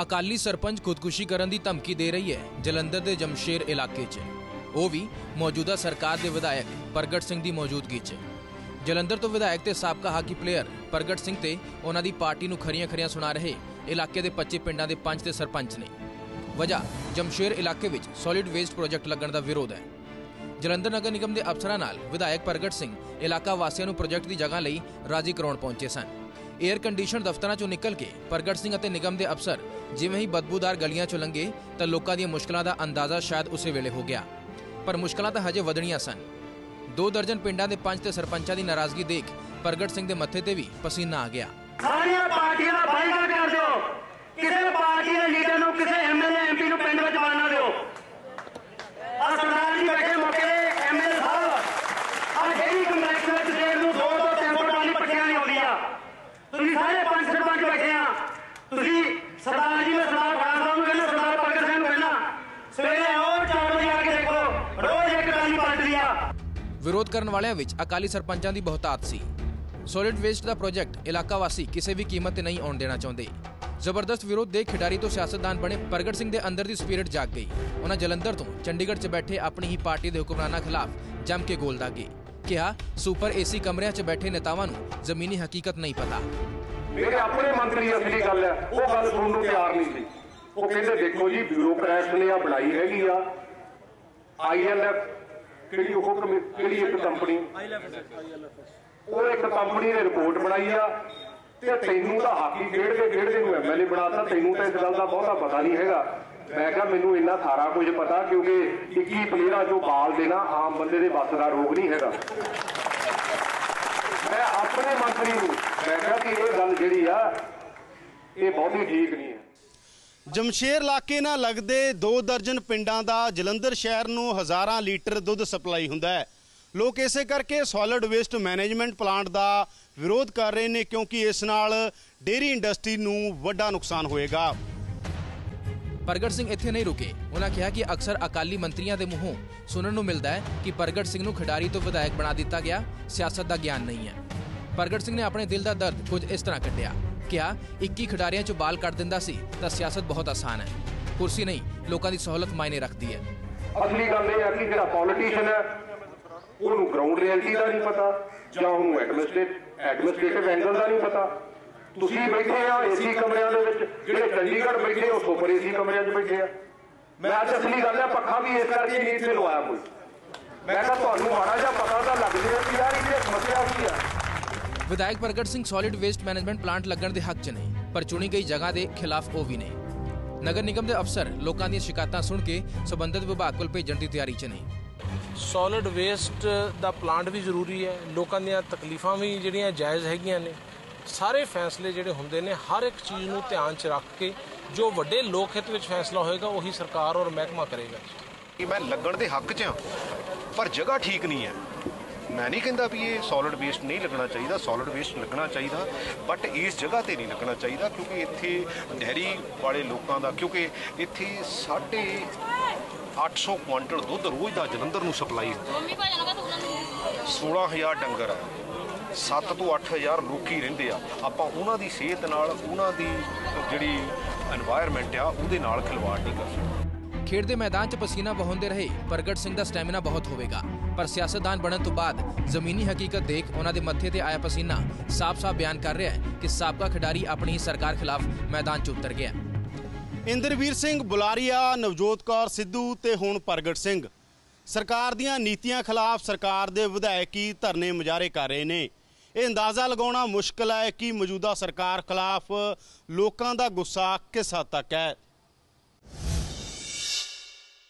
ਅਕਾਲੀ ਸਰਪੰਚ ਖੁਦਕੁਸ਼ੀ ਕਰਨ ਦੀ ਧਮਕੀ ਦੇ ਰਹੀ ਹੈ ਜਲੰਧਰ ਦੇ ਜਮਸ਼ੇਰ ਇਲਾਕੇ 'ਚ। ਉਹ ਵੀ ਮੌਜੂਦਾ ਸਰਕਾਰ ਦੇ ਵਿਧਾਇਕ ਪ੍ਰਗਟ ਸਿੰਘ ਦੀ ਮੌਜੂਦਗੀ 'ਚ। ਜਲੰਧਰ ਤੋਂ ਵਿਧਾਇਕ ਤੇ ਸਾਬਕਾ ਹਾਕੀ ਪਲੇਅਰ ਪ੍ਰਗਟ ਸਿੰਘ ਤੇ ਉਹਨਾਂ ਦੀ ਪਾਰਟੀ ਨੂੰ ਖਰੀਆਂ-ਖਰੀਆਂ ਸੁਣਾ ਰਹੇ ਇਲਾਕੇ ਦੇ 25 ਪਿੰਡਾਂ ਦੇ ਪੰਚ ਤੇ ਸਰਪੰਚ ਨੇ। ਵਜ੍ਹਾ, ਜਮਸ਼ੇਰ ਇਲਾਕੇ ਵਿੱਚ ਸੋਲਿਡ ਵੇਸਟ ਪ੍ਰੋਜੈਕਟ ਲੱਗਣ ਦਾ ਵਿਰੋਧ ਹੈ। ਜਲੰਧਰ ਨਗਰ ਨਿਗਮ ਦੇ ਅਫਸਰਾਂ ਨਾਲ ਵਿਧਾਇਕ ਪ੍ਰਗਟ ਸਿੰਘ ਇਲਾਕਾ ਵਾਸੀਆਂ ਨੂੰ ਪ੍ਰੋਜੈਕਟ ਦੀ ਜਗ੍ਹਾ ਲਈ ਰਾਜੀ ਕਰਾਉਣ ਪਹੁੰਚੇ ਸਨ। 에ਅਰ ਕੰਡੀਸ਼ਨ ਦਫ਼ਤਰਾਂ ਚੋਂ ਨਿਕਲ ਕੇ ਪ੍ਰਗਟ ਸਿੰਘ ਅਤੇ ਨਿਗਮ ਦੇ ਅਫਸਰ ਜਿਵੇਂ ਹੀ ਬਦਬੂਦਾਰ ਗਲੀਆਂ ਚੋਂ ਲੰਘੇ ਤਾਂ ਲੋਕਾਂ ਦੀਆਂ ਮੁਸ਼ਕਲਾਂ ਦਾ ਅੰਦਾਜ਼ਾ ਸ਼ਾਇਦ ਉਸੇ ਵੇਲੇ ਹੋ ਗਿਆ। ਪਰ ਮੁਸ਼ਕਲਾਂ ਤਾਂ ਹਜੇ ਵਧਣੀਆਂ ਸਨ। ਦੋ ਦਰਜਨ ਪਿੰਡਾਂ ਦੇ ਪੰਚ ਤੇ ਸਰਪੰਚਾਂ ਦੀ ਨਾਰਾਜ਼ਗੀ ਦੇਖ ਪ੍ਰਗਟ ਸਿੰਘ ਦੇ ਮੱਥੇ ਤੇ ਵੀ ਪਸੀਨਾ ਆ ਗਿਆ। ਸਾਰੀਆਂ ਪਾਰਟੀਆਂ ਦਾ ਬਾਈਕਾਟ ਕਰ ਦਿਓ। ਕਿਸੇ ਪਾਰਟੀ ਦੇ ਲੀਡਰ ਨੂੰ, ਕਿਸੇ ਐਮਐਲਏ ਐਮਪੀ ਨੂੰ ਪਿੰਡ ਵਿੱਚ ਵੜਨਾ ਦਿਓ ਆ ਸਰਦਾਰ ਜੀ ਬੈਠੇ ਮੌਕੇ ਦੇ ਐਮਐਲਏ ਸਾਹਿਬ ਆ ਜਿਹੜੀ ਕੰਪਲੈਕਸ ਵਿੱਚ ਦੇਰ ਨੂੰ ਦੋ ਤੋਂ ਤਿੰਨ ਫੁੱਟ ਵਾਲੀ ਪੱਟੀਆਂ ਨਹੀਂ ਆਉਂਦੀਆਂ ਤੁਸੀਂ ਸਾਰੇ ਪੰਜ ਸਰਪੰਚ ਬੈਠੇ ਆ ਤੁਸੀਂ ਸਰਦਾਰ ਜੀ ਮੈਂ ਸਰਦਾਰ ਖਾਨ ਸਾਹਿਬ ਨੂੰ ਕਹਿੰਦਾ ਸਰਦਾਰ ਪ੍ਰਗਟ ਸਿੰਘ ਨੂੰ ਕਹਿੰਦਾ ਸਵੇਰੇ ਆਓ 4 ਵਜੇ ਆ ਕੇ ਦੇਖੋ ਰੋਜ਼ ਇੱਕ ਟਾਲੀ ਪਲਟਦੀ ਆ ਵਿਰੋਧ ਕਰਨ ਵਾਲਿਆਂ ਵਿੱਚ ਅਕਾਲੀ ਸਰਪੰਚਾਂ ਦੀ ਬਹੁਤਾਤ ਸੀ। ਸੋਲਿਡ ਵੇਸਟ ਦਾ ਪ੍ਰੋਜੈਕਟ ਇਲਾਕਾ ਵਾਸੀ ਕਿਸੇ ਵੀ ਕੀਮਤ ਤੇ ਨਹੀਂ ਆਉਣ ਦੇਣਾ ਚਾਹੁੰਦੇ। ਜ਼ਬਰਦਸਤ ਵਿਰੋਧ ਦੇ ਖਿਡਾਰੀ ਤੋਂ ਸਿਆਸਤਦਾਨ ਬਣੇ ਪ੍ਰਗਟ ਸਿੰਘ ਦੇ ਅੰਦਰ ਦੀ ਸਪਿਰਿਟ ਜਾਗ ਗਈ। ਉਹਨਾਂ ਜਲੰਧਰ ਤੋਂ ਚੰਡੀਗੜ੍ਹ 'ਚ ਬੈਠੇ ਆਪਣੀ ਹੀ ਪਾਰਟੀ ਦੇ ਹੁਕਮਰਾਨਾਂ ਖਿਲਾਫ ਜੰਮ ਕੇ ਗੋਲ ਦਾਗੇ। ਕਿਹਾ ਸੁਪਰ ਏਸੀ ਕਮਰਿਆਂ 'ਚ ਬੈਠੇ ਨੇਤਾਵਾਂ ਨੂੰ ਜ਼ਮੀਨੀ ਹਕੀਕਤ ਨਹੀਂ ਪਤਾ। ਮੇਰੇ ਆਪਣੇ ਮੰਤਰੀ ਅਸਲੀ ਗੱਲ ਹੈ, ਉਹ ਗੱਲ ਸੁਣਨ ਨੂੰ ਤਿਆਰ ਨਹੀਂ ਸੀ। ਉਹ ਕਹਿੰਦੇ, ਦੇਖੋ ਜੀ ਬਿਊਰੋਕਰੈਟ ਨੇ ਆ ਬਣਾਈ ਹੈਗੀ ਆ। ਆਈਐਲਐਫ ਕਿਹੜੀ ਉਹ ਕਮੇ- ਕਿਹੜੀ ਇੱਕ ਕੰਪਨੀ? ਉਹ ਇੱਕ ਕੰਪਨੀ ਨੇ ਰਿਪੋਰਟ ਬਣਾਈ ਆ ਤੇ ਤੈਨੂੰ ਤਾਂ ਹਾਕੀ ਖੇਡਦੇ ਖੇਡਦੇ ਨੂੰ ਐਮਐਲਏ ਬਣਾਤਾ ਤੈਨੂੰ ਤਾਂ ਇਸ ਗੱਲ ਦਾ ਬਹੁਤਾ ਪਤਾ ਨਹੀਂ ਹੈਗਾ। ਮੈਂ ਕਿਹਾ ਮੈਨੂੰ ਇੰਨਾ ਸਾਰਾ ਕੁਝ ਪਤਾ ਕਿਉਂਕਿ 21 ਪਲੇਅਰਾਂ ਚੋਂ ਬਾਲ ਦੇਣਾ ਆਮ ਬੰਦੇ ਦੇ ਵੱਸ ਦਾ ਰੋਗ ਨਹੀਂ ਹੈਗਾ। ਮੈਂ ਆਪਣੇ ਮੰਤਰੀ ਨੂੰ ਮੈਂ ਕਿਹਾ ਕਿ ਇਹ ਗੱਲ ਜਿਹੜੀ ਆ ਇਹ ਬਹੁਤੀ ਠੀਕ ਨਹੀਂ ਹੈ। ਜਮਸ਼ੇਰ ਇਲਾਕੇ ਨਾਲ ਲੱਗਦੇ ਦੋ ਦਰਜਨ ਪਿੰਡਾਂ ਦਾ ਜਲੰਧਰ ਸ਼ਹਿਰ ਨੂੰ ਹਜ਼ਾਰਾਂ ਲੀਟਰ ਦੁੱਧ ਸਪਲਾਈ ਹੁੰਦਾ ਹੈ। ਲੋਕ ਇਸੇ ਕਰਕੇ ਸੋਲਿਡ ਵੇਸਟ ਮੈਨੇਜਮੈਂਟ ਪਲਾਂਟ ਦਾ ਵਿਰੋਧ ਕਰ ਰਹੇ ਨੇ ਕਿਉਂਕਿ ਇਸ ਨਾਲ ਡੇਰੀ ਇੰਡਸਟਰੀ ਨੂੰ ਵੱਡਾ ਨੁਕਸਾਨ ਹੋਏਗਾ। ਪ੍ਰਗਟ ਸਿੰਘ ਇੱਥੇ ਨਹੀਂ ਰੁਕੇ। ਉਹਨਾਂ ਕਿਹਾ ਕਿ ਅਕਸਰ ਅਕਾਲੀ ਮੰਤਰੀਆਂ ਦੇ ਮੂੰਹੋਂ ਸੁਣਨ ਨੂੰ ਮਿਲਦਾ ਹੈ ਕਿ ਪ੍ਰਗਟ ਸਿੰਘ ਨੂੰ ਖਿਡਾਰੀ ਤੋਂ ਵਿਧਾਇਕ ਬਣਾ ਦਿੱਤਾ ਗਿਆ। ਸਿਆਸਤ ਦਾ ਗਿਆਨ ਨਹੀਂ ਹੈ। ਪ੍ਰਗਟ ਸਿੰਘ ਨੇ ਆਪਣੇ ਦਿਲ ਦਾ ਦਰਦ ਕੁਝ ਇਸ ਤਰ੍ਹਾਂ ਕੱਢਿਆ। ਕਿਹਾ 21 ਖਿਡਾਰੀਆਂ ਚੋਂ ਬਾਲ ਕੱਢ ਦਿੰਦਾ ਸੀ, ਤਾਂ ਸਿਆਸਤ ਬਹੁਤ ਆਸਾਨ ਹੈ। ਕੁਰਸੀ ਨਹੀਂ, ਲੋਕਾਂ ਦੀ ਸਹੂਲਤ ਮਾਇਨੇ ਰੱਖਦੀ ਹੈ। ਅਸਲੀ ਗੱਲ ਇਹ ਹੈ ਕਿ ਜਿਹੜਾ ਪੋਲੀਟੀਸ਼ੀਅਨ ਹੈ, ਉਹਨੂੰ ਗਰਾਊਂਡ ਰਿਐਲਿਟੀ ਦਾ ਨਹੀਂ ਪਤਾ, ਜਾਂ ਉਹਨੂੰ ਐਡਮਿਨਿਸਟ੍ਰੇਟ ਐਡਮਿਨਿਸਟ੍ਰੇਟਿਵ ਐਂਗਲ ਦਾ ਨਹੀਂ ਪਤਾ। ਤੁਸੀਂ ਬੈਠੇ ਆ ਏਸੀ ਕਮਰਿਆਂ ਦੇ ਵਿੱਚ, ਜਿਹੜੇ ਚੰਡੀਗੜ੍ਹ ਬੈਠੇ, ਉਹ ਸੁਪਰ ਏਸੀ ਕਮਰਿਆਂ 'ਚ ਬੈਠੇ ਆ। ਮੈਂ ਅੱਜ ਅਸਲੀ ਗੱਲ ਹੈ, ਪੱਖਾ ਵੀ ਇਸ ਕਰਕੇ ਨਹੀਂ ਇੱਥੇ ਲਵਾਇਆ ਕੋਈ। ਮੈਂ ਕਿਹਾ ਤੁਹਾਨੂੰ ਮਾੜਾ ਜਿਹਾ ਪਤਾ ਤਾਂ ਲੱਗ ਜਾਏ ਕਿ ਯਾਰ ਇਹ ਸਮੱਸਿਆ ਕੀ ਆ ਵਿਧਾਇਕ Pargat Singh solid waste management plant ਲੱਗਣ ਦੇ ਹੱਕ 'ਚ ਨੇ ਪਰ ਚੁਣੀ ਗਈ ਜਗ੍ਹਾ ਦੇ ਖਿਲਾਫ ਉਹ ਵੀ ਨੇ ਨਗਰ ਨਿਗਮ ਦੇ ਅਫਸਰ ਲੋਕਾਂ ਦੀਆਂ ਸ਼ਿਕਾਇਤਾਂ ਸੁਣ ਕੇ ਸਬੰਧਤ ਵਿਭਾਗ ਕੋਲ ਭੇਜਣ ਦੀ ਤਿਆਰੀ 'ਚ ਨੇ ਸੋਲਿਡ ਵੇਸਟ ਦਾ ਪਲਾਂਟ ਵੀ ਜ਼ਰੂਰੀ ਹੈ ਲੋਕਾਂ ਦੀਆਂ ਤਕਲੀਫਾਂ ਵੀ ਜਿਹੜੀਆਂ ਜਾਇਜ਼ ਹੈਗੀਆਂ ਨੇ। ਸਾਰੇ ਫੈਸਲੇ ਜਿਹੜੇ ਹੁੰਦੇ ਨੇ ਹਰ ਇੱਕ ਚੀਜ਼ ਨੂੰ ਧਿਆਨ 'ਚ ਰੱਖ ਕੇ ਜੋ ਵੱਡੇ ਲੋਕ ਹਿੱਤ ਵਿੱਚ ਫੈਸਲਾ ਹੋਏਗਾ ਉਹੀ ਸਰਕਾਰ ਔਰ ਮਹਿਕਮਾ ਕਰੇਗਾ। ਕਿ ਮੈਂ ਲੱਗਣ ਦੇ ਹੱਕ 'ਚ ਹਾਂ ਪਰ ਜਗ੍ਹਾ ਠੀਕ ਨਹੀਂ ਹੈ। ਮੈਂ ਨਹੀਂ ਕਹਿੰਦਾ ਵੀ ਇਹ ਸੋਲਿਡ ਵੇਸਟ ਨਹੀਂ ਲੱਗਣਾ ਚਾਹੀਦਾ ਸੋਲਿਡ ਵੇਸਟ ਲੱਗਣਾ ਚਾਹੀਦਾ ਬਟ ਇਸ ਜਗ੍ਹਾ ਤੇ ਨਹੀਂ ਲੱਗਣਾ ਚਾਹੀਦਾ ਕਿਉਂਕਿ ਇੱਥੇ ਡੈਰੀ ਵਾਲੇ ਲੋਕਾਂ ਦਾ ਕਿਉਂਕਿ ਇੱਥੇ 800 ਕੁਆਂਟਲ ਦੁੱਧ ਰੋਜ਼ ਦਾ ਜਲੰਧਰ ਨੂੰ ਸਪਲਾਈ 16000 ਡੰਗਰ ਆ 7 ਤੋਂ 8000 ਲੋਕੀ ਰਹਿੰਦੇ ਆ। ਆਪਾਂ ਉਹਨਾਂ ਦੀ ਸਿਹਤ ਨਾਲ ਉਹਨਾਂ ਦੀ ਜਿਹੜੀ এনवायरमेंट ਆ ਉਹਦੇ ਨਾਲ ਖਿਲਵਾੜ ਨਹੀਂ ਕਰ ਸਕਦੇ। ਖੇਡ ਦੇ ਮੈਦਾਨ 'ਚ ਪਸੀਨਾ ਵਹਾਉਂਦੇ ਰਹੇ, ਪ੍ਰਗਟ ਸਿੰਘ ਦਾ ਸਟੈਮਿਨਾ ਬਹੁਤ ਹੋਵੇਗਾ। ਪਰ ਸਿਆਸਤਦਾਨ ਬਣਨ ਤੋਂ ਬਾਅਦ ਜ਼ਮੀਨੀ ਹਕੀਕਤ ਦੇਖ ਉਹਨਾਂ ਦੇ ਮੱਥੇ ਤੇ ਆਇਆ ਪਸੀਨਾ। ਸਾਫ਼-ਸਾਫ਼ ਬਿਆਨ ਕਰ ਰਿਹਾ ਹੈ ਕਿ ਸਾਬਕਾ ਖਿਡਾਰੀ ਆਪਣੀ ਸਰਕਾਰ ਖਿਲਾਫ ਮੈਦਾਨ 'ਚ ਉਤਰ ਗਿਆ। ਇੰਦਰਵੀਰ ਸਿੰਘ ਬੁਲਾਰੀਆ, ਨਵਜੋਤ ਕੌਰ ਸਿੱਧੂ ਤੇ ਹੁਣ ਪ੍ਰਗਟ ਸਿੰਘ। ਸਰਕਾਰ ਦੀਆਂ ਨੀਤੀਆਂ ਖਿਲਾਫ ਸਰਕਾਰ ਦੇ ਵਿਧਾਇਕੀ ਧਰਨੇ ਮੁਜ਼ਾਹਰੇ ਕਰ ਰਹੇ ਨੇ। ਇਹ ਅੰਦਾਜ਼ਾ ਲਗਾਉਣਾ ਮੁਸ਼ਕਲ ਹੈ ਕਿ ਮੌਜੂਦਾ ਸਰਕਾਰ ਖਿਲਾਫ ਲੋਕਾਂ ਦਾ ਗੁੱਸਾ ਕਿਸ ਹੱਦ ਤੱਕ ਹੈ।